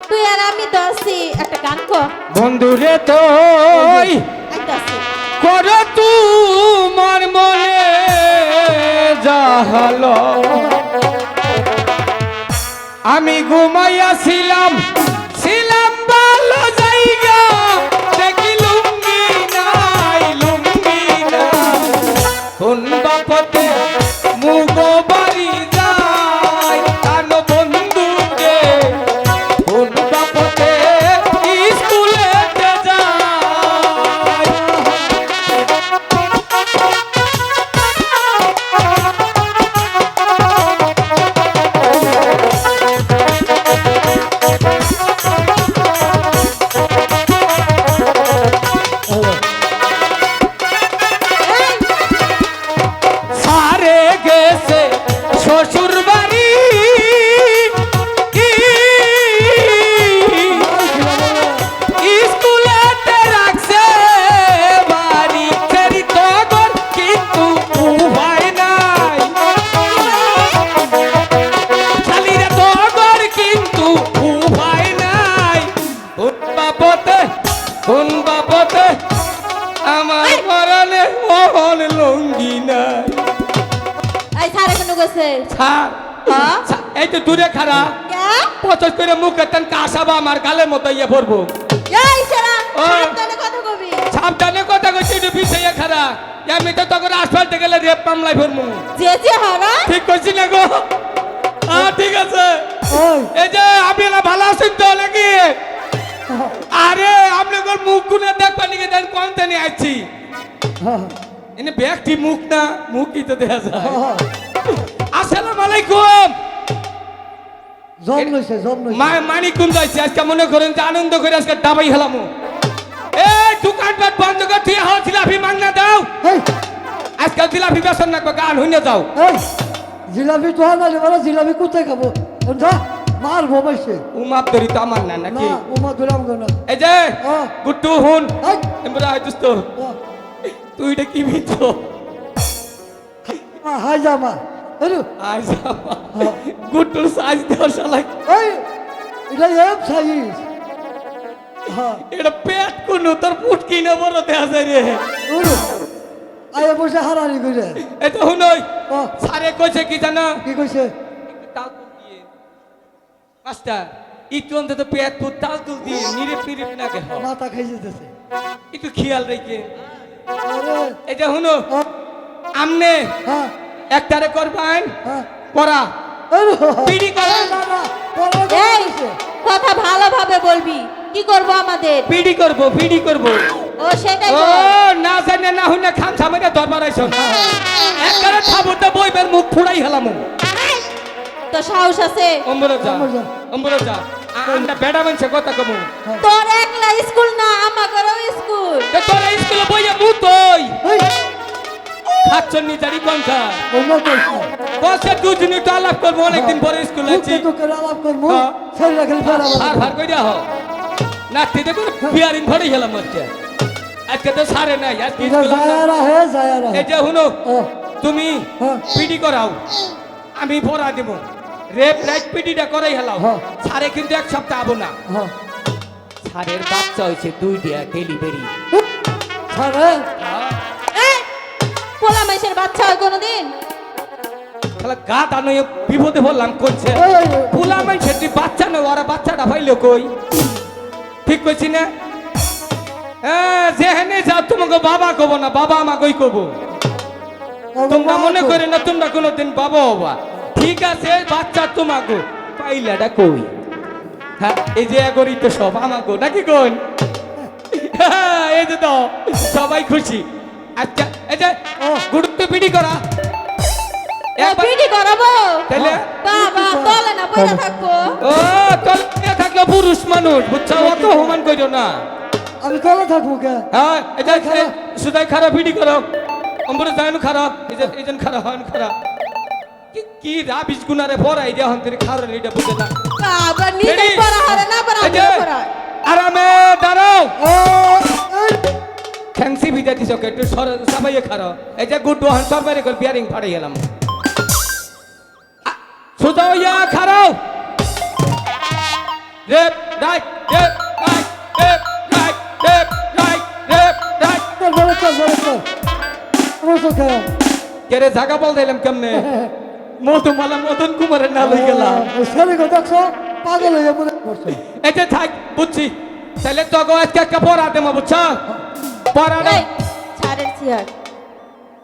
তুই আর আমি তো আছি একটা গান কর। বন্ধুরে তুই আইতাছি কর তোমার মনে যাহল আমি ঘুমাইয়াছিলাম কোন বাপতে আমার পরনে মহল লঙ্গি নাই? এই সারে কোনো গেছে। ছাড়? এই তো দূরে খারা কে? পচস করে মুখে তেন কাসাবা আমার গালের মতো ইয়ে পড়ব এই সারা। সাবধানে কথা কবি। সাবধানে কথা কইছি একটু পিছিয়ে খারা আমি তো তখন আসফাল্টে গেলে রেপ মামলায় ভরমু যে যে হারা ঠিক করছি না গো। ঠিক আছে। এই। যে আপনি না ভালো কোন মুখ গুনে দেখবা নাকি দেন কোন তেনে আইছি? এনে ব্যক্তি মুখ না মুখই তো দেখা যায়? আসসালামু আলাইকুম। জম লইছে জম লইছে। মা মানি কোন যাইছে? আজকে মনে করেন যে আনন্দ করে আজকে ডাবাই হেলামু এই দোকানপাট বন্ধ করে তুই হাও জিলাপি মাংনা দাও। আজকাল জিলাপি বেসন না গান হইনে যাও। জিলাপি তো আনালে বলো জিলাপি কোথায় খাব? যা। মার ভমাইছে উমাপ ধরি তো আমার না না নাকি ওমা ধরাম কেন এই যে। গুট্টু হুন এমরা আইতুস তো তুই এটা কি ভিত হাই জামা। হেরু। আই যাবা গুট্টুর সাইজ দেওয়ার শালা এই এটা এম সাইজ হ্যাঁ এটা পেট কোন তোর পুট কিনে বড় দেয়া যায় রে। আয় বসে হারানি করে। এটা হুনই সারে কইছে কি জানা? কি কইছে? একটু অন্তত পেট তাল তুল দিয়ে নিরিপ নিরিপ না মাথা খাই যেতেছে। একটু খেয়াল রেখে। এটা হুনো আমনে হ্যাঁ। একটারে করবেন হ্যাঁ। পড়া। করেন কথা ভালোভাবে বলবি। কি করব আমাদের? পিড়ি করব পিড়ি করব। ও সেটাই ও। না জানে না হইলে খাম সামনে দরবার আইছ একবারে ঠাবুতে বইবের মুখ ফুড়াই হেলাম। তো সাহস আছে। আমরা বেড়া মানছে কথা কমু। তোর একলা স্কুল না আমাদেরও স্কুল। তো তোর স্কুলে বইয়া তই জারি বসে দুজনে আলাপ করব অনেকদিন পরে স্কুলে আছি। মুখে তো করে আলাপ করব। হ্যাঁ। রাখলে ফেরা ভার ভার ভরে আজকে। তো সারে নাই আজকে এটা স্কুলে হে যায় এই যে হুনো ও তুমি হ্যাঁ। পিডি করাও। আমি পড়া দেব। রেপ রাইট পিডিটা করাই হেলাও। হ্যাঁ। সারে কিন্তু এক সপ্তাহ আবো না। হ্যাঁ। সারের বাচ্চা হয়েছে দুইটা ডেলিভারি। ছাড়ে। এই পোলা মাইসের বাচ্চা হয় কোনোদিন? তাহলে গা দানো বিপদে বললাম করছে ফুলা মাইছে তুই বাচ্চা নয় ওরা বাচ্চাটা পাইলো কই? ঠিক কইছি না? হ্যাঁ যেখানে যাও তোমাকে বাবা কব না বাবা আমাকেই কব। তোমরা মনে করে না তোমরা কোনোদিন বাবা হবা। ঠিক আছে বাচ্চা তোমাকে পাইলাটা কই? হ্যাঁ এই যে এগরি তো সব আমাকে নাকি কোন? হ্যাঁ, এই যে তো সবাই খুশি। আচ্ছা এই যে ও। গুরুত্ব পিডি করা। পিডি করাবো তাহলে? বাবা তলে না পয়সা থাকব ও তলে থাকল পুরুষ মানুষ বুঝছ? অত হুমান কইরো না। আমি তলে থাকব কে? হ্যাঁ এটা। সুদাই খারাপ ভিডি করো। অম্বরে যায়ন খারাপ এজন এজন খারাপ হন খারাপ। কি কি রাবিশ গুনারে পড়াই দেয়া হন তিনি খারাপ এটা বুঝে না। বাবা নিজে Ready? পড়া হারে না পড়া পড়াই আরামে দাঁড়াও। ফ্যান্সি ভিজা দিছ একটু সর সবাই খারাপ এই যে গুড হন সবাই করে বিয়ারিং ফাড়াই গেলাম সুদা ইয়া খারাপ রে right left right left right left right left right. চল বলে চল আমার চোখে কেরে জাগা বল দিলাম কেমনে? মধুমালা মদন কুমারের না লই গেলাম ছেলেকে দেখছ? পাগল হয়ে মনে করছে এই যে থাক বুঝছি। তাহলে তো গো আজকে একটা পড়া দেবো বুঝছ? পড়া এই, স্যারের চেয়ার।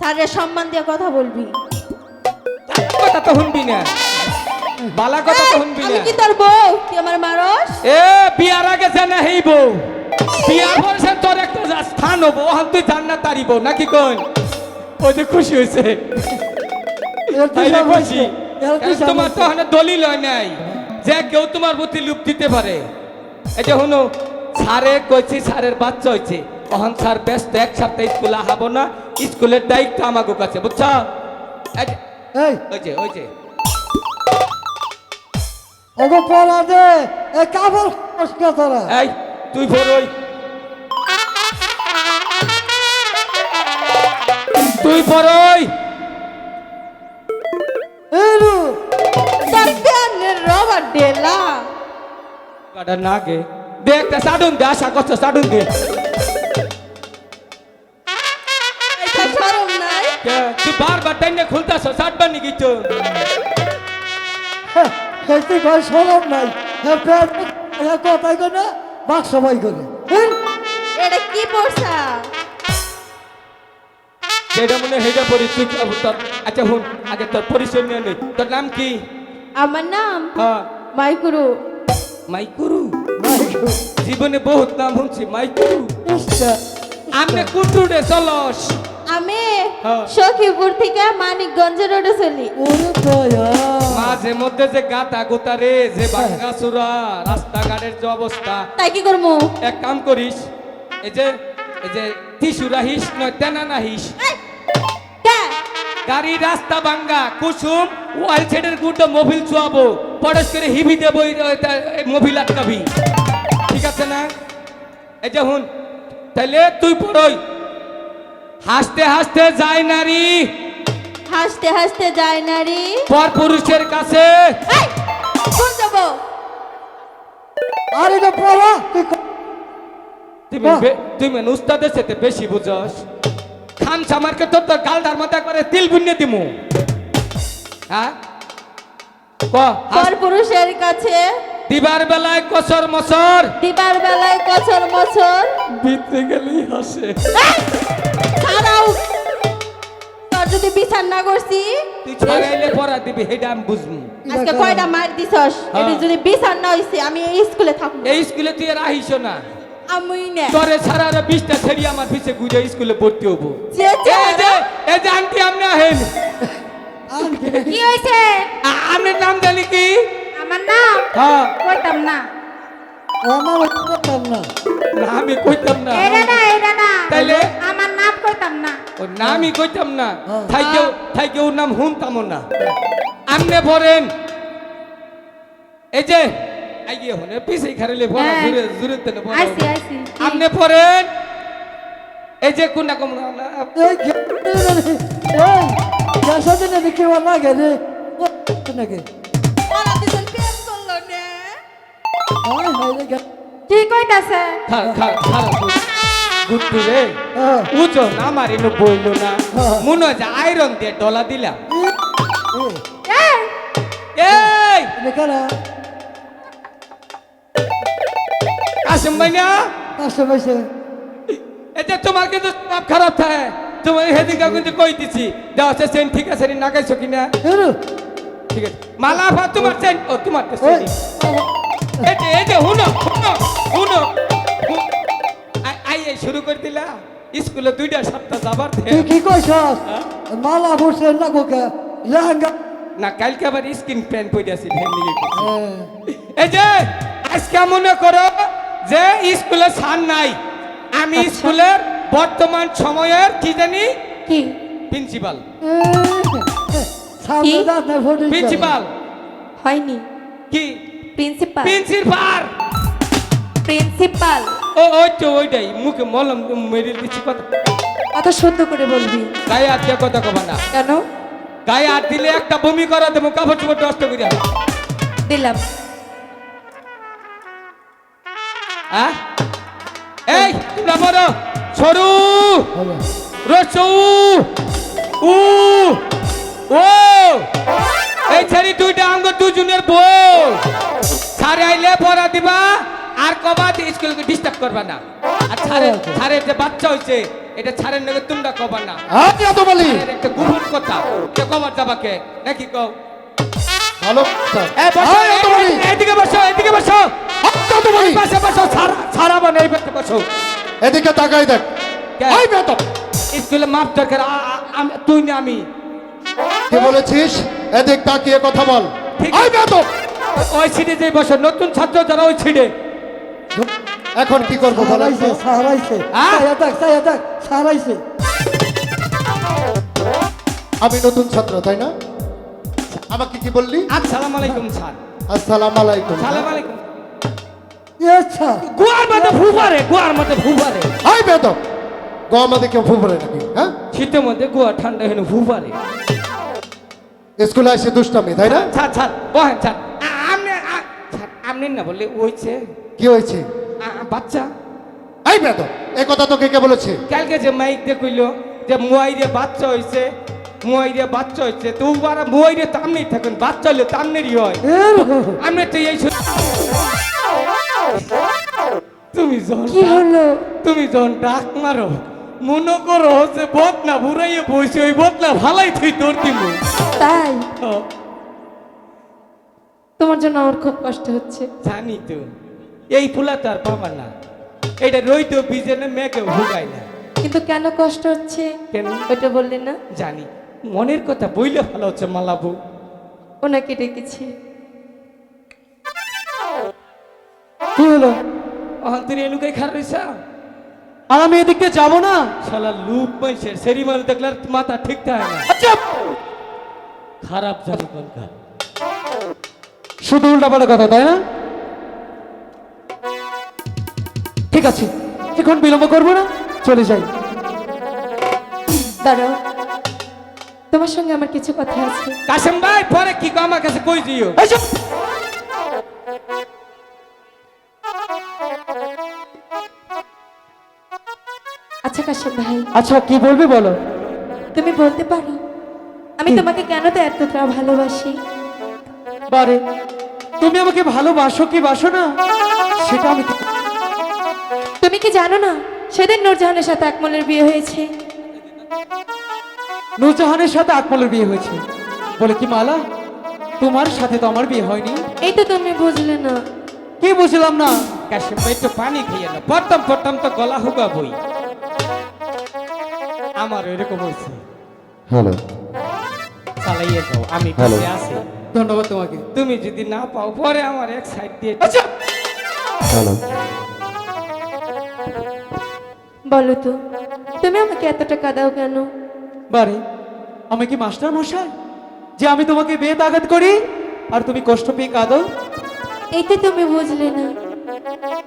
স্যারের সম্মান দিয়ে কথা বলবি। কথা তো শুনবি না। বালা কথা তো শুনবি আমি না। কি তোর বউ? তুই আমার মারস? এ বিয়ার আগে জানা হেইব বিয়ার পরে তোর একটা স্থান হব ওখান তুই জান্নাত তারিব নাকি কোন ওই যে খুশি হয়েছে। তোমার তো। ওখানে দলিল হয় নাই। যে কেউ তোমার প্রতি লুপ দিতে পারে। যে শুনো স্যারে কইছি স্যারের বাচ্চা হয়েছে অহন স্যার ব্যস্ত এক সপ্তাহ স্কুলে আহাবো না। স্কুলের দায়িত্ব আমাকে কাছে বুঝছ? এই যে, এই। ওই যে ওই যে। ওগো পড়া দে এ কাবল কষ্ট তোরা এই তুই ভোর ওই। তুই ভোর কাটা না গে দে একটা সাডুন দে আশা করছ সাডুন দে। এটা শরম নাই। কে, তুই বারবার টাইনে খুলতাছ সাটবার নিকি তো সরব নাই। হ্যাঁ কথাই না বাক সবাই করে। এটা কি পড়ছা? যেটা মনে সেইটা পড়ি তুই আচ্ছা হুন আগে তোর পরিচয় নিয়ে নেই তোর নাম কি? আমার নাম হ্যাঁ। মাইকুরু। মাইকুরু। মাই জীবনে বহুত নাম শুনছি মাইকুরু। ইসটা, আমনে কুটুরে চলস আমি। সখীপুর থেকে মানিকগঞ্জ রোডে চলি। মাঝে মধ্যে যে গাতা গোতা রে যে ভাঙ্গা চূড়া রাস্তাঘাটের যে অবস্থা। তাই কি করব এক কাম করিস এই যে এই যে টিসু রাহিস নয় তেনা নাহিস এই, কে? গাড়ি রাস্তা ভাঙ্গা কুসুম ওয়াল ছেড়ের গুটো মোবিল চুয়াবো। পরশ করে হিবি দেব মোবিল আটকাবি ঠিক আছে না? এই যে হুন তাহলে তুই পড়ই। হাসতে হাসতে যায় নারী। হাসতে হাসতে যায় নারী। পর পুরুষের কাছে। কোন যাব? আর এটা পড়া তুই তুমি তুমি মানে উস্তাদের সাথে বেশি বুঝস। খান সামারকে তোর তোর গালদার মাথা করে তিল বুনিয়ে দিমু। হ্যাঁ? ক? পর পুরুষের কাছে দিবার বেলায় কসর মসর দিবার বেলায় কচর মচর। বিতে গেলেই হাসে। ছাড়াও। তোর যদি বিচার না করছি তুই ছড়াইলে পড়া দিবি হেটা আমি বুঝব। আজকে কয়টা মার দিছস? হ্যাঁ। এটা যদি বিচার না হইছে আমি এই স্কুলে থাকব। এই স্কুলে তুই আর আহিস না। আমি না। তোরে ছাড়া আর বিশটা ছেড়ি আমার পিছে গুজে স্কুলে ভর্তি হব। এই যে এই যে আন্টি আপনি আহেন। আর কি? কি হইছে আ- আপনার নাম জানি কি? আমার নাম? হ্যাঁ। কইতাম না। আমার ওই না। না আমি কইতাম না। না এটা না। তাইলে? আমার নাম কইতাম না। ও নামই কইতাম না। হ্যাঁ। থাইকেও থাইকেও নাম হুনতাম না। আমনে পড়েন। এই যে আইয়ে হনে পিছে খারেলে পড়া হ্যাঁ। জুরে জুরে তেনে পড়া আইছি আইছি। আমনে পড়েন। এই যে কোনটা কম না এই প্রেম করল না হায় হায় রে গ্যাস কি কইতাছে খা খা খা গুট্টু রে হ্যাঁ উজো না মারি নো বইলো না। মনে যে আয়রন দিয়ে ডলা দিলাম এই, কারা কাসম ভাই না কাছে পাইছে এটা তোমার কিন্তু খারাপ থাকে তোমার হেদিকে কিন্তু কই দিছি? দেওয়া আছে সেন ঠিক আছে নি? নাগাইছো কিনা? এরু ঠিক আছে। মালা ফা তোমার সেন? ও তোমার তো সেন এই যে এই যে হুনো হুনো হুনো। আই- আই শুরু করে দিলা। স্কুলে দুইটা সপ্তাহ যাবার তুই কি কইছস? হ্যাঁ? মালা পড়ছে না গোকে লেহেঙ্গা। না কালকে আবার স্কিন প্যান্ট পরে আসি হ্যাঁ। এই যে আজকে মনে করো যে স্কুলে সার নাই। আমি আচ্ছা। স্কুলের বর্তমান সময়ের কি জানি? কি? প্রিন্সিপাল প্রিন্সিপাল হয়নি। কি? প্রিন্সিপাল প্রিন্সিপাল প্রিন্সিপাল ও ওই তো ওইটাই মুখে মলম মেরে দিচ্ছি কথা। কত শুদ্ধ করে বলবি। গায়ে আর দিয়ে কথা কবা না। কেন? গায়ে আর দিলে একটা বমি করা দেবো কাপড় চোপড় নষ্ট করে দিলাম। হ্যাঁ এই তোমরা বলো সরু। রসু। উ। ও। এই ছেড়ি দুইটা আঙ্গ দুজনের বউ। সারে আইলে পড়া দিবা। আর কবা স্কুলকে ডিস্টার্ব করবা না। আর ছাড়ে. ছাড়ের যে বাচ্চা হইছে এটা ছাড়ের নেবে তোমরা কবা না। আপনি এত বলি? একটা গুরুর কথা। কে কবার যাবাকে নাকি কও? ভালো বসো বলি। এই- বসো এইদিকে বসো। বলি। পাশে বসো ছাড়া ছাড়াবো না বসো। এদিকে তাকাই দেখ। কে? এই বেতন স্কুলে মাপ দরকার আমি- তুই না আমি। কি বলেছিস? এদিক তাকিয়ে কথা বল। ঠিক এই বেতন ওই সিটে যে বসে নতুন ছাত্র যারা ওই সিটে এখন কি করব বলো? সারাইছে সারাইছে। হ্যাঁ? সায়া থাক সায়া থাক সারাইছে। আমি নতুন ছাত্র তাই না? আমাকে কি বললি? আসসালামু আলাইকুম স্যার। আসসালাম আলাইকুম। সালাম আলাইকুম। আচ্ছা। গুয়ার মধ্যে ফুফারে গুয়ার মধ্যে ফুফারে এই বেতন গো আমাদের কেউ ফুবরে নাকি? হ্যাঁ? শীতের মধ্যে গুয়া ঠান্ডা হেন ফুফারে স্কুলে এসে দুষ্টামি তাই না? ছাড় ছাড় বহেন ছাড়। আমনে আমনে না বললে ওইছে কি হয়েছে? বাচ্চা। এই বেতন এই কথা তোকে কে বলেছে? কালকে যে মাইক দিয়ে কইলো যে মুয়াইরে বাচ্চা হইছে মুয়াইরে বাচ্চা হইছে তো উবারা মুয়াইরে তামনেই থাকেন বাচ্চা হলে তামনেরই হয়। আমি তো এই তুমি কি হলো? তুমি যখন ডাক মারো। মনে করো যে বদনা বুড়াইয়ে বসে ওই বদনা ভালাই তুই তোর দিব তাই? তোমার জন্য আমার খুব কষ্ট হচ্ছে। জানি তো এই ফুলা তো আর পাবা না। এটা রইতো বিজনে মেয়েকে ভুগাই না। কিন্তু কেন কষ্ট হচ্ছে? কেন? ওটা বললে না? জানি। মনের কথা বইলে ভালো হচ্ছে মালাবু ওনাকে ডেকেছি। কি হলো? অহন তুই এনুকাই খার রইছা। আর আমি এদিক যাব না। শালা লুপ মাইসের সেরি মাল দেখলে মাথা ঠিক থাকে না। আচ্ছা। খারাপ জানি কোনকার শুধু উল্টাপাল্টা কথা তাই না? ঠিক আছে এখন বিলম্ব করব না চলে যাই। দাঁড়াও তোমার সঙ্গে আমার কিছু কথা আছে। কাশেম ভাই পরে কি কো আমার কাছে কই দিও? কাশেম ভাই। আচ্ছা কি বলবি বলো? তুমি বলতে পারো। আমি তোমাকে কেন তো এতটা ভালোবাসি? বারে তুমি আমাকে ভালোবাসো কি বাসো না? সেটা আমি তুমি কি জানো না সেদিন নূরজাহানের সাথে আকমলের বিয়ে হয়েছে? নূরজাহানের সাথে আকমলের বিয়ে হয়েছে। বলে কি মালা? তোমার সাথে তো আমার বিয়ে হয়নি। এই তো তুমি বুঝলে না। কি বুঝলাম না? কাশেম ভাই তো পানি খেয়ে না প্রথম প্রথম তো গলা হুগা বই। আমার এরকম হয়েছে। হ্যালো। চালাইয়ে যাও আমি কাছে আছি। ধন্যবাদ তোমাকে। তুমি যদি না পাও পরে আমার এক সাইড দিয়ে আচ্ছা। হ্যালো। বলো তো তুমি আমাকে এতটা কাঁদাও কেন? বারে আমি কি মাস্টার মশাই? যে আমি তোমাকে বেত আঘাত করি আর তুমি কষ্ট পেয়ে কাঁদো? এই তো তুমি বুঝলে না।